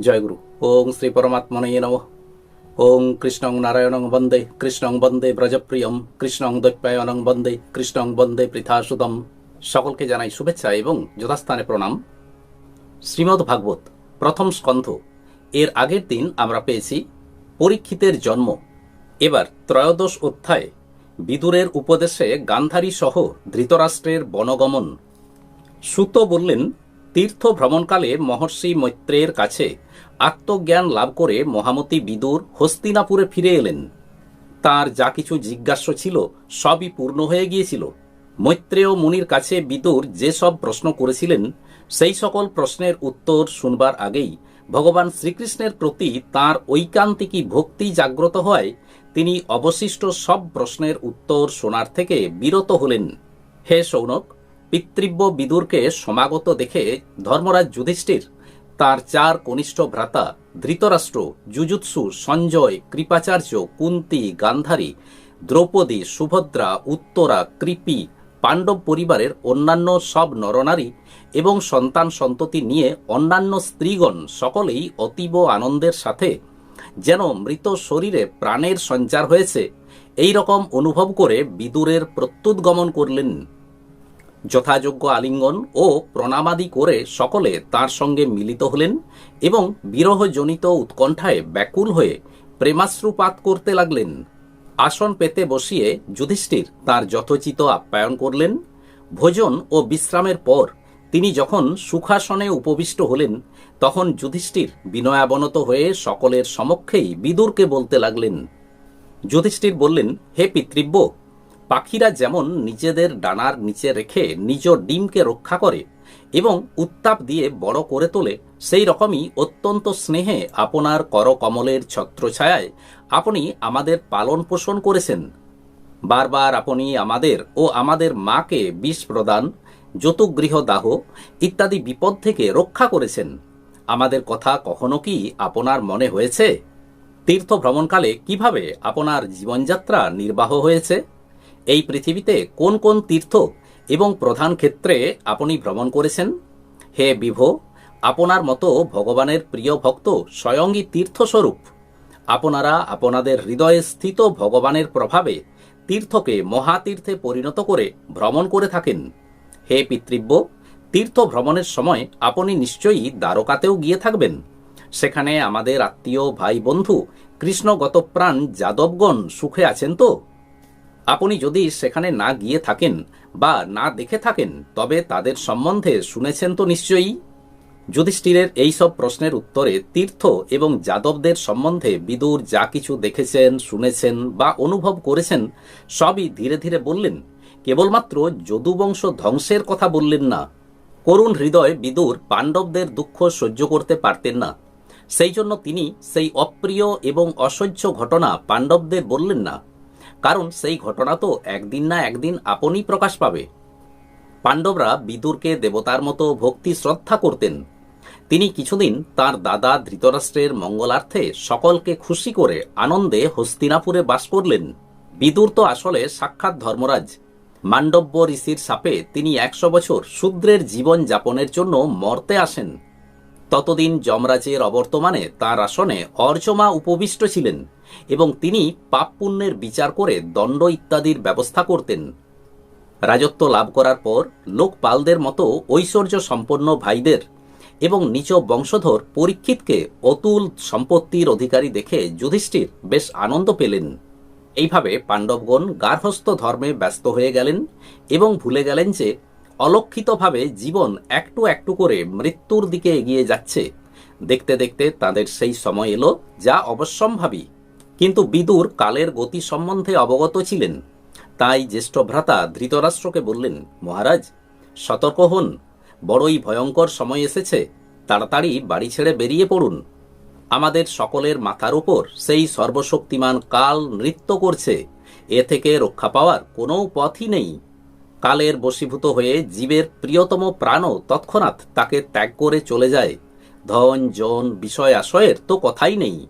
জয়গুরু। ওং শ্রী পরমাত্মনে নম। ওং কৃষ্ণং নারায়ণং বন্দে, কৃষ্ণং বন্দে ব্রজপ্রিয়ম, কৃষ্ণং দৈপ্যায়নং বন্দে, কৃষ্ণং বন্দে পৃথাসুতম। সকলকে জানাই শুভেচ্ছা এবং যথাস্থানে প্রণাম। শ্রীমদ্ ভাগবত, প্রথম স্কন্ধ। এর আগের দিন আমরা পেয়েছি পরীক্ষিতের জন্ম। এবার ত্রয়োদশ অধ্যায়, বিদুরের উপদেশে গান্ধারী সহ ধৃতরাষ্ট্রের বনগমন। সুত বললেন তীর্থ ভ্রমণকালে মহর্ষি মৈত্রেয়ের কাছে আত্মজ্ঞান লাভ করে মহামতি বিদুর হস্তিনাপুরে ফিরে এলেন। তার যা কিছু জিজ্ঞাস্য ছিল সবই পূর্ণ হয়ে গিয়েছিল। মৈত্রেয় মুনির কাছে বিদুর যেসব প্রশ্ন করেছিলেন, সেই সকল প্রশ্নের উত্তর শুনবার আগেই ভগবান শ্রীকৃষ্ণের প্রতি তার ঐকান্তিকী ভক্তি জাগ্রত হয়। তিনি অবশিষ্ট সব প্রশ্নের উত্তর শোনার থেকে বিরত হলেন। হে সৌনক পিতৃব্য বিদুরকে সমাগত দেখে ধর্মরাজ যুধিষ্ঠির, তার চার কনিষ্ঠ ভ্রাতা, ধৃতরাষ্ট্র যুজুৎসু সঞ্জয়, কৃপাচার্য, কুন্তি, গান্ধারী, দ্রৌপদী, সুভদ্রা, উত্তরা, কৃপি, পাণ্ডব পরিবারের অন্যান্য সব নরনারী এবং সন্তান সন্ততি নিয়ে অন্যান্য স্ত্রীগণ সকলেই অতীব আনন্দের সাথে যেন মৃত শরীরে প্রাণের সঞ্চার হয়েছে। এই রকম অনুভব করে বিদুরের প্রত্যুৎগমন করলেন যথাযোগ্য আলিঙ্গন ও প্রণামাদি করে সকলে তার সঙ্গে মিলিত হলেন এবং বিরহজনিত উৎকণ্ঠায় ব্যাকুল হয়ে প্রেমাশ্রুপাত করতে লাগলেন। আসন পেতে বসিয়ে যুধিষ্ঠির তার যথোচিত আপ্যায়ন করলেন। ভোজন ও বিশ্রামের পর তিনি যখন সুখাসনে উপবিষ্ট হলেন, তখন যুধিষ্ঠির বিনয়াবনত হয়ে সকলের সমক্ষেই বিদুরকে বলতে লাগলেন। যুধিষ্ঠির বললেন, হে পিতৃব্য পাখিরা যেমন নিজেদের ডানার নিচে রেখে নিজ ডিমকে রক্ষা করে এবং উত্তাপ দিয়ে বড় করে তোলে, সেই রকমই অত্যন্ত স্নেহে আপনার করকমলের ছত্রছায়ায় আপনি আমাদের পালন পোষণ করেছেন। বারবার আপনি আমাদের ও আমাদের মাকে বিষ প্রদান, যতুগৃহ দাহ ইত্যাদি বিপদ থেকে রক্ষা করেছেন। আমাদের কথা কখনো কি আপনার মনে হয়েছে? তীর্থ ভ্রমণকালে কীভাবে আপনার জীবনযাত্রা নির্বাহ হয়েছে? এই পৃথিবীতে কোন কোন তীর্থ এবং প্রধান ক্ষেত্রে আপনি ভ্রমণ করেছেন? হে বিভ, আপনার মতো ভগবানের প্রিয় ভক্ত স্বয়ংই তীর্থস্বরূপ। আপনারা আপনাদের হৃদয়ে স্থিত ভগবানের প্রভাবে তীর্থকে মহাতীর্থে পরিণত করে ভ্রমণ করে থাকেন। হে পিতৃব্য, তীর্থ ভ্রমণের সময় আপনি নিশ্চয়ই দ্বারকাতেও গিয়ে থাকবেন। সেখানে আমাদের আত্মীয়, ভাই, বন্ধু কৃষ্ণগতপ্রাণ যাদবগণ সুখে আছেন তো? আপনি যদি সেখানে না গিয়ে থাকেন বা না দেখে থাকেন, তবে তাদের সম্বন্ধে শুনেছেন তো নিশ্চয়ই? যুধিষ্ঠিরের এইসব প্রশ্নের উত্তরে তীর্থ এবং যাদবদের সম্বন্ধে বিদুর যা কিছু দেখেছেন, শুনেছেন বা অনুভব করেছেন, সবই ধীরে ধীরে বললেন। কেবলমাত্র যদুবংশ ধ্বংসের কথা বললেন না। করুণ হৃদয় বিদুর পাণ্ডবদের দুঃখ সহ্য করতে পারতেন না। সেই জন্য তিনি সেই অপ্রিয় এবং অসহ্য ঘটনা পাণ্ডবদের বললেন না। কারণ সেই ঘটনা তো একদিন না একদিন আপনি প্রকাশ পাবে। পাণ্ডবরা বিদুরকে দেবতার মতো ভক্তি শ্রদ্ধা করতেন। তিনি কিছুদিন তার দাদা ধৃতরাষ্ট্রের মঙ্গলার্থে সকলকে খুশি করে আনন্দে হস্তিনাপুরে বাস করলেন। বিদুর তো আসলে সাক্ষাৎ ধর্মরাজ। মাণ্ডব্য ঋষির সাপে তিনি একশো বছর শূদ্রের জীবন যাপনের জন্য মর্তে আসেন। ততদিন যমরাজের অবর্তমানে তার আসনে অর্চমা উপবিষ্ট ছিলেন এবং তিনি পাপ পুণ্যের বিচার করে দণ্ড ইত্যাদির ব্যবস্থা করতেন। রাজত্ব লাভ করার পর লোকপালদের মতো ঐশ্বর্য সম্পন্ন ভাইদের এবং নিচ বংশধর পরীক্ষিতকে অতুল সম্পত্তির অধিকারী দেখে যুধিষ্ঠির বেশ আনন্দ পেলেন। এইভাবে পাণ্ডবগণ গার্হস্থ ধর্মে ব্যস্ত হয়ে গেলেন এবং ভুলে গেলেন যে অলক্ষিতভাবে জীবন একটু একটু করে মৃত্যুর দিকে এগিয়ে যাচ্ছে। দেখতে দেখতে তাদের সেই সময় এলো, যা অবশ্যম্ভাবী। কিন্তু বিদুর কালের গতি সম্বন্ধে অবগত ছিলেন। তাই জ্যেষ্ঠ ভ্রাতা ধৃতরাষ্ট্রকে বললেন, মহারাজ, সতর্ক হন। বড়ই ভয়ঙ্কর সময় এসেছে। তাড়াতাড়ি বাড়ি ছেড়ে বেরিয়ে পড়ুন। আমাদের সকলের মাথার উপর সেই সর্বশক্তিমান কাল নৃত্য করছে। এ থেকে রক্ষা পাওয়ার কোনো পথই নেই। কালের বশীভূত হয়ে জীবের প্রিয়তম প্রাণও তৎক্ষণাৎ তাকে ত্যাগ করে চলে যায়। ধন জন বিষয় আশয়ের তো কথাই নেই।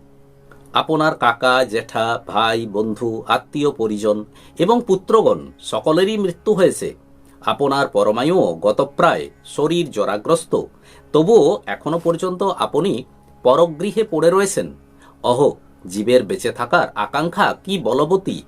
আপনার কাকা জেঠা ভাই, বন্ধু, আত্মীয়, পরিজন এবং পুত্রগণ সকলেরই মৃত্যু হয়েছে। আপনার পরমায়ুও গতপ্রায় শরীর জরাগ্রস্ত। তবুও এখনও পর্যন্ত আপনি পরগৃহে পড়ে রয়েছেন। অহ, জীবের বেঁচে থাকার আকাঙ্ক্ষা কি বলবতী?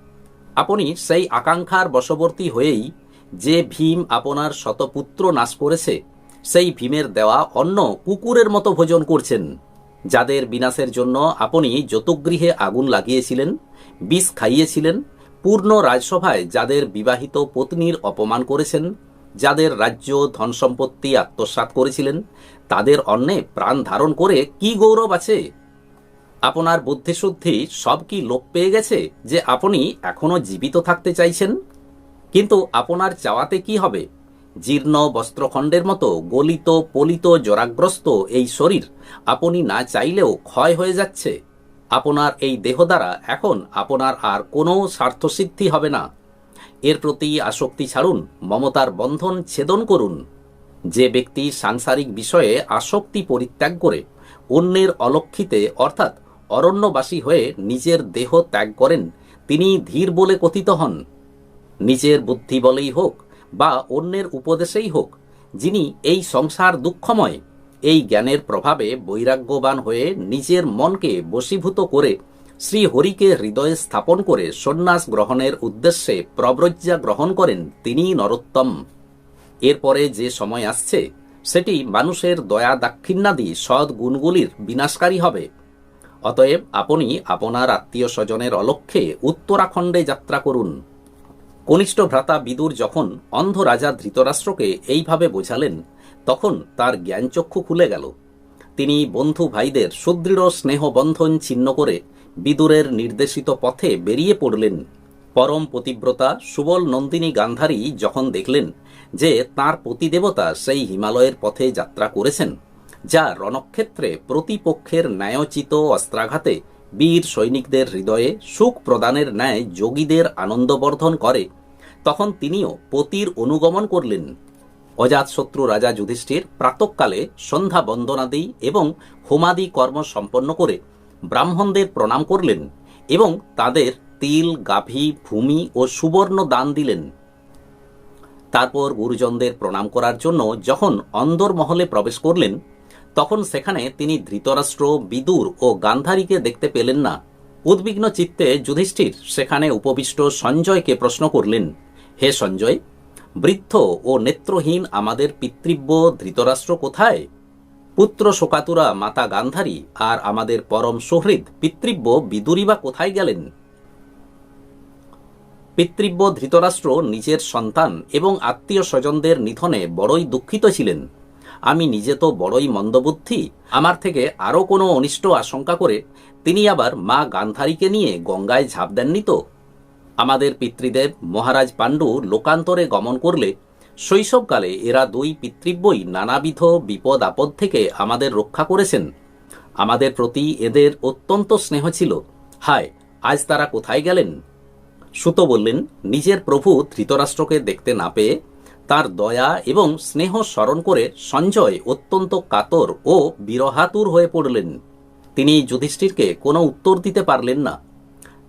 আপনি সেই আকাঙ্ক্ষার বশবর্তী হয়েই যে ভীম আপনার শতপুত্র নাশ করেছে, সেই ভীমের দেওয়া অন্য কুকুরের মতো ভোজন করছেন। যাদের বিনাশের জন্য আপনি যতগৃহে আগুন লাগিয়েছিলেন, বিষ খাইয়েছিলেন, পূর্ণ রাজসভায় যাদের বিবাহিত পত্নীর অপমান করেছেন, যাদের রাজ্য ধন সম্পত্তি আত্মসাৎ করেছিলেন, তাদের অন্নে প্রাণ ধারণ করে কি গৌরব আছে? আপনার বুদ্ধিশুদ্ধি সব কি লোপ পেয়ে গেছে যে আপনি এখনও জীবিত থাকতে চাইছেন? কিন্তু আপনার চাওয়াতে কি হবে? জীর্ণ বস্ত্রখণ্ডের মতো গলিত, পলিত, জরাগ্রস্ত এই শরীর আপনি না চাইলেও ক্ষয় হয়ে যাচ্ছে। আপনার এই দেহ দ্বারা এখন আপনার আর কোনো স্বার্থসিদ্ধি হবে না। এর প্রতি আসক্তি ছাড়ুন, মমতার বন্ধন ছেদন করুন। যে ব্যক্তি সাংসারিক বিষয়ে আসক্তি পরিত্যাগ করে, অন্যের অলক্ষিতে অর্থাৎ অরণ্যবাসী হয়ে নিজের দেহ ত্যাগ করেন, তিনি ধীর বলে কথিত হন। নিজের বুদ্ধি বলেই হোক বা অন্যের উপদেশেই হোক, যিনি এই সংসার দুঃখময়, এই জ্ঞানের প্রভাবে বৈরাগ্যবান হয়ে নিজের মনকে বশীভূত করে শ্রী হরিকে হৃদয়ে স্থাপন করে সন্ন্যাস গ্রহণের উদ্দেশ্যে প্রব্রজ্জা গ্রহণ করেন তিনি নরোত্তম। এরপরে যে সময় আসছে, সেটি মানুষের দয়া দাক্ষিণ্যাদি সৎ গুণগুলির বিনাশকারী হবে। অতএব আপনি আপনার আত্মীয় স্বজনের অলক্ষ্যে উত্তরাখণ্ডে যাত্রা করুন। কনিষ্ঠ ভ্রাতা বিদুর যখন অন্ধ রাজা ধৃতরাষ্ট্রকে এইভাবে বোঝালেন, তখন তার জ্ঞানচক্ষু খুলে গেল। তিনি বন্ধু ভাইদের সুদৃঢ় স্নেহবন্ধন ছিন্ন করে বিদুরের নির্দেশিত পথে বেরিয়ে পড়লেন। পরম পতিব্রতা সুবল নন্দিনী গান্ধারী যখন দেখলেন যে তার পতিদেবতা সেই হিমালয়ের পথে যাত্রা করেছেন, যা রণক্ষেত্রে প্রতিপক্ষের ন্যায়োচিত অস্ত্রাঘাতে বীর সৈনিকদের হৃদয়ে সুখ প্রদানের ন্যায় যোগীদের আনন্দবর্ধন করে তখন তিনিও পতির অনুগমন করলেন। অজাতশত্রু রাজা যুধিষ্ঠির প্রাতকালে সন্ধ্যা বন্দনাদি এবং হোমাদি কর্ম সম্পন্ন করে ব্রাহ্মণদের প্রণাম করলেন এবং তাদের তিল, গাভী, ভূমি ও সুবর্ণ দান দিলেন। তারপর গুরুজনদের প্রণাম করার জন্য যখন অন্দর মহলে প্রবেশ করলেন, তখন সেখানে তিনি ধৃতরাষ্ট্র, বিদুর ও গান্ধারীকে দেখতে পেলেন না। উদ্বিগ্ন চিত্তে যুধিষ্ঠির সেখানে উপবিষ্ট সঞ্জয়কে প্রশ্ন করলেন হে সঞ্জয়, বৃদ্ধ ও নেত্রহীন আমাদের পিতৃব্য ধৃতরাষ্ট্র কোথায়? পুত্র শোকাতুরা মাতা গান্ধারী আর আমাদের পরম সুহৃদ পিতৃব্য বিদুরী বা কোথায় গেলেন? পিতৃব্য ধৃতরাষ্ট্র নিজের সন্তান এবং আত্মীয় স্বজনদের নিধনে বড়ই দুঃখিত ছিলেন। আমি নিজে তো বড়ই মন্দবুদ্ধি, আমার থেকে আরও কোনো অনিষ্ট আশঙ্কা করে তিনি আবার মা গান্ধারীকে নিয়ে গঙ্গায় ঝাঁপ দেননি তো? আমাদের পিতৃদেব মহারাজ পাণ্ডু লোকান্তরে গমন করলে শৈশবকালে এরা দুই পিতৃব্যই নানাবিধ বিপদ আপদ থেকে আমাদের রক্ষা করেছেন। আমাদের প্রতি এদের অত্যন্ত স্নেহ ছিল। হায়, আজ তারা কোথায় গেলেন? সুত বললেন, নিজের প্রভু ধৃতরাষ্ট্রকে দেখতে না পেয়ে তার দয়া এবং স্নেহ স্মরণ করে সঞ্জয় অত্যন্ত কাতর ও বিরহাতুর হয়ে পড়লেন। তিনি যুধিষ্ঠিরকে কোনো উত্তর দিতে পারলেন না।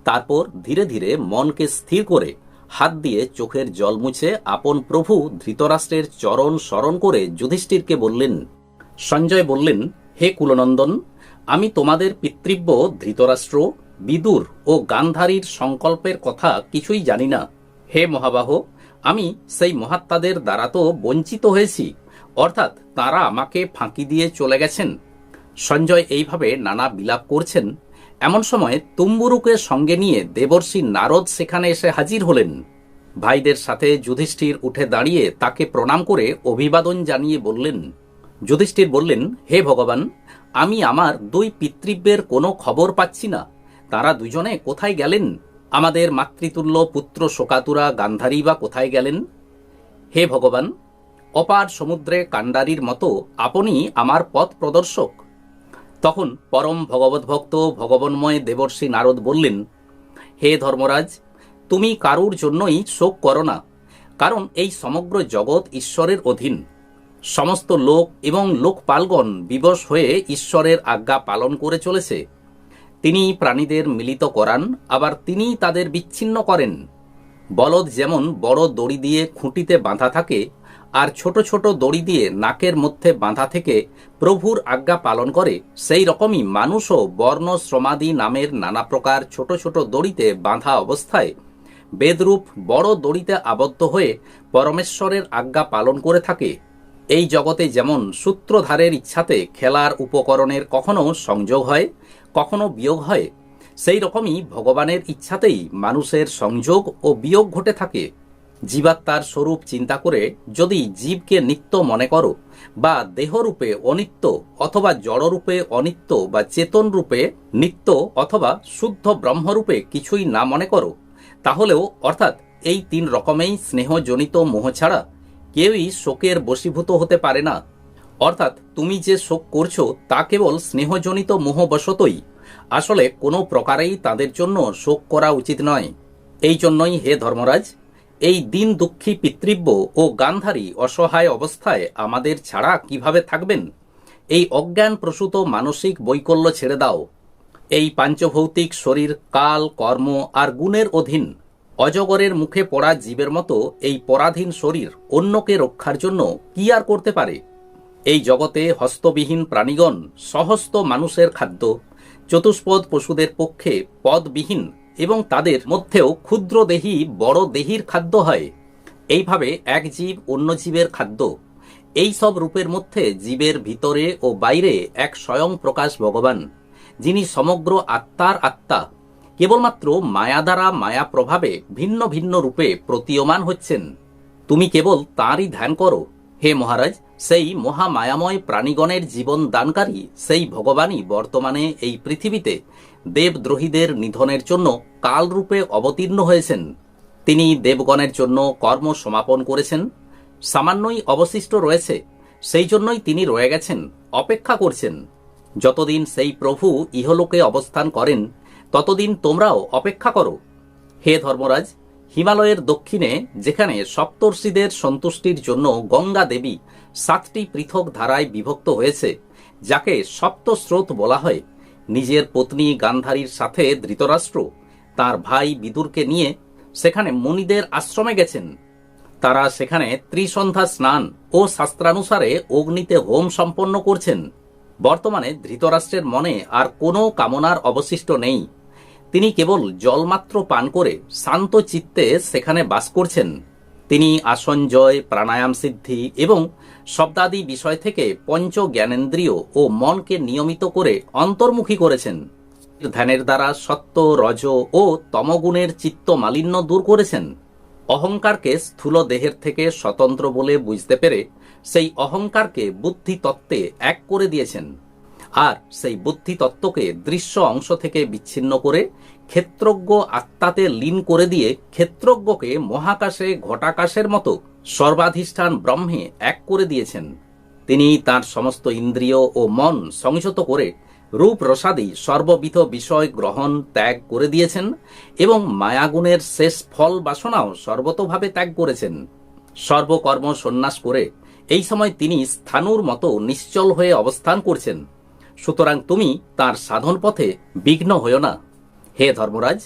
তারপর ধীরে ধীরে মনকে স্থির করে হাত দিয়ে চোখের জল মুছে আপন প্রভু ধৃতরাষ্ট্রের চরণ স্মরণ করে যুধিষ্ঠিরকে বললেন, সঞ্জয় বললেন, হে কুলনন্দন, আমি তোমাদের পিতৃব্য, ধৃতরাষ্ট্র, বিদুর ও গান্ধারীর সংকল্পের কথা কিছুই জানি না। হে মহাবাহ, আমি সেই মহাত্মাদের দ্বারা তো বঞ্চিত হয়েছি, অর্থাৎ তারা আমাকে ফাঁকি দিয়ে চলে গেছেন। সঞ্জয় এইভাবে নানা বিলাপ করছেন। এমন সময় তুম্বুরুকে সঙ্গে নিয়ে দেবর্ষী নারদ সেখানে এসে হাজির হলেন। ভাইদের সাথে যুধিষ্ঠির উঠে দাঁড়িয়ে তাকে প্রণাম করে অভিবাদন জানিয়ে বললেন, যুধিষ্ঠির বললেন, হে ভগবান, আমি আমার দুই পিতৃব্যের কোনো খবর পাচ্ছি না। তারা দুজনে কোথায় গেলেন? আমাদের মাতৃতুল্য পুত্র শোকাতুরা গান্ধারী বা কোথায় গেলেন? হে ভগবান, অপার সমুদ্রে কাণ্ডারির মতো আপনি আমার পথ প্রদর্শক। তখন পরম ভগবদ্ভক্ত ভগবন্ময় দেবর্ষী নারদ বললেন, হে ধর্মরাজ, তুমি কারুর জন্যই শোক করো না, কারণ এই সমগ্র জগৎ ঈশ্বরের অধীন। সমস্ত লোক এবং লোকপালগণ বিবশ হয়ে ঈশ্বরের আজ্ঞা পালন করে চলেছে। তিনি প্রাণীদের মিলিত করান, আবার তিনি তাদের বিচ্ছিন্ন করেন। বলদ যেমন বড় দড়ি দিয়ে খুঁটিতে বাঁধা থাকে আর ছোট ছোট দড়ি দিয়ে নাকের মধ্যে বাঁধা থেকে প্রভুর আজ্ঞা পালন করে, সেই রকমই মানুষও বর্ণ শ্রমাদি নামের নানা প্রকার ছোট ছোট দড়িতে বাঁধা অবস্থায় বেদরূপ বড় দড়িতে আবদ্ধ হয়ে পরমেশ্বরের আজ্ঞা পালন করে থাকে। এই জগতে যেমন সূত্রধারের ইচ্ছাতে খেলার উপকরণের কখনো সংযোগ হয়, কখনো বিয়োগ হয়, সেই রকমই ভগবানের ইচ্ছাতেই মানুষের সংযোগ ও বিয়োগ ঘটে থাকে। জীবাত্মার স্বরূপ চিন্তা করে যদি জীবকে নিত্য মনে করো, বা দেহরূপে অনিত্য অথবা জড়রূপে অনিত্য বা চেতন রূপে নিত্য অথবা শুদ্ধ ব্রহ্মরূপে কিছুই না মনে করো, তাহলেও অর্থাৎ এই তিন রকমেই স্নেহজনিত মোহ ছাড়া কেউই শোকের বশীভূত হতে পারে না। অর্থাৎ তুমি যে শোক করছ তা কেবল স্নেহজনিত মোহবশতই। আসলে কোনো প্রকারেই তাদের জন্য শোক করা উচিত নয়। এই জন্যই হে ধর্মরাজ এই দিন দুঃখী পিতৃব্য ও গান্ধারী অসহায় অবস্থায় আমাদের ছাড়া কীভাবে থাকবেন? এই অজ্ঞান প্রসূত মানসিক বৈকল্য ছেড়ে দাও। এই পাঞ্চভৌতিক শরীর, কাল, কর্ম আর গুণের অধীন, অজগরের মুখে পড়া জীবের মতো এই পরাধীন শরীর অন্যকে রক্ষার জন্য কি আর করতে পারে? এই জগতে হস্তবিহীন প্রাণীগণ, সহস্ত মানুষের খাদ্য, চতুষ্পদ পশুদের পক্ষে পদবিহীন এবং তাদের মধ্যেও ক্ষুদ্র দেহী বড় দেহির খাদ্য হয়। এইভাবে এক জীব অন্য জীবের খাদ্য। এই সব রূপের মধ্যে জীবের ভিতরে ও বাইরে এক স্বয়ং প্রকাশ ভগবান, যিনি সমগ্র আত্মার আত্মা। কেবলমাত্র মায়া দ্বারা মায়া প্রভাবে ভিন্ন ভিন্ন রূপে প্রতীয়মান হচ্ছেন। তুমি কেবল তাঁরই ধ্যান করো। হে মহারাজ, সেই মহামায়াময় প্রাণীগণের জীবন দানকারী, সেই ভগবানই বর্তমানে এই পৃথিবীতে। দেবদ্রোহীদের নিধনের জন্য কালরূপে অবতীর্ণ হয়েছেন। তিনি দেবগণের জন্য কর্ম সমাপন করেছেন। সামান্যই অবশিষ্ট রয়েছে, সেই জন্যই তিনি রয়ে গেছেন, অপেক্ষা করছেন। যতদিন সেই প্রভু ইহলোকে অবস্থান করেন, ততদিন তোমরাও অপেক্ষা করো। হে ধর্মরাজ, হিমালয়ের দক্ষিণে, যেখানে সপ্তর্ষিদের সন্তুষ্টির জন্য গঙ্গা দেবী সাতটি পৃথক ধারায় বিভক্ত হয়েছে, যাকে সপ্তস্রোত বলা হয়। নিজের পত্নী গান্ধারীর সাথে ধৃতরাষ্ট্র, তার ভাই বিদুরকে নিয়ে সেখানে মুনিদের আশ্রমে গেছেন। তারা সেখানে ত্রিসন্ধ্যা স্নান ও শাস্ত্রানুসারে অগ্নিতে হোম সম্পন্ন করছেন। বর্তমানে ধৃতরাষ্ট্রের মনে আর কোনো কামনার অবশিষ্ট নেই। তিনি কেবল জলমাত্র পান করে শান্ত চিত্তে সেখানে বাস করছেন। তিনি আসন জয়, প্রাণায়াম সিদ্ধি এবং শব্দাদি বিষয় থেকে পঞ্চ জ্ঞানেন্দ্রিয় ও মনকে নিয়মিত করে অন্তর্মুখী করেছেন। ধ্যানের দ্বারা সত্য, রজ ও তমগুণের চিত্ত মালিন্য দূর করেছেন। অহংকারকে স্থূল দেহের থেকে স্বতন্ত্র বলে বুঝতে পেরে সেই অহংকারকে বুদ্ধি তত্ত্বে এক করে দিয়েছেন। আর সেই বুদ্ধি তত্ত্বকে দৃশ্য অংশ থেকে বিচ্ছিন্ন করে ক্ষেত্রজ্ঞ আত্মাতে লীন করে দিয়ে ক্ষেত্রজ্ঞকে মহাকাশে ঘটাকাশের মতো সর্বাধিষ্ঠান ব্রহ্মে এক করে দিয়েছেন। তিনি তার সমস্ত ইন্দ্রিয় ও মন সংযত করে রূপ রসাদি সর্ববিধ বিষয় গ্রহণ ত্যাগ করে দিয়েছেন এবং মায়াগুণের শেষ ফল বাসনাও সর্বতভাবে ত্যাগ করেছেন। সর্বকর্ম সন্ন্যাস করে এই সময় তিনি স্থানুর মতো নিশ্চল হয়ে অবস্থান করছেন। সুতরাং তুমি তার সাধন পথে বিঘ্ন হইও না। হে ধর্মরাজ,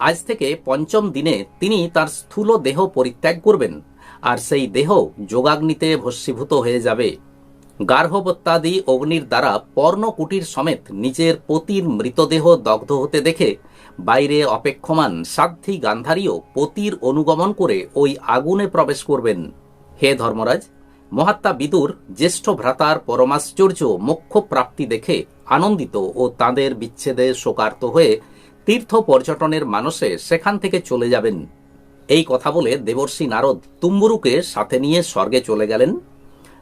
আজ থেকে পঞ্চম দিনে তিনি তার স্থূল দেহ পরিত্যাগ করবেন, আর সেই দেহ যোগাগ্নিতে ভস্মীভূত হয়ে যাবে। গার্হবত্যাদি অগ্নির দ্বারা পর্ণকুটির সমেত নিজের পতির মৃতদেহ দগ্ধ হতে দেখে বাইরে অপেক্ষমান সাধ্বী গান্ধারীও পতির অনুগমন করে ওই আগুনে প্রবেশ করবেন। হে ধর্মরাজ মহাত্মা বিদুর জ্যেষ্ঠ ভ্রাতার পরমাশ্চর্য মোক্ষ প্রাপ্তি দেখে আনন্দিত ও তাঁদের বিচ্ছেদে শোকার্ত হয়ে তীর্থ পর্যটনের মানসে সেখান থেকে চলে যাবেন। এই কথা বলে দেবর্ষি নারদ তুম্বুরুকে সাথে নিয়ে স্বর্গে চলে গেলেন।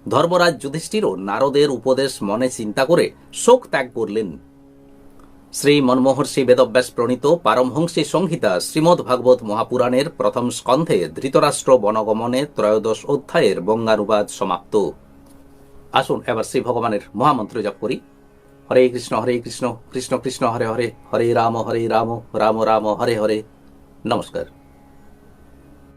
ধর্মরাজ যুধিষ্ঠিরও নারদের উপদেশ মনে চিন্তা করে শোক ত্যাগ করলেন। শ্রী মনমোহর্ষি বেদব্যাস প্রণীত পারমহংসী সংহিতা শ্রীমদ্ ভাগবত মহাপুরাণের প্রথম স্কন্ধে ধৃতরাষ্ট্র বনগমনে ত্রয়োদশ অধ্যায়ের বঙ্গানুবাদ সমাপ্ত। আসুন, এবার শ্রী ভগবানের মহামন্ত্র জপ করি। হরে কৃষ্ণ হরে কৃষ্ণ কৃষ্ণ কৃষ্ণ, হরে হরে হরে রাম হরে রাম রাম রাম, হরে হরে। নমস্কার।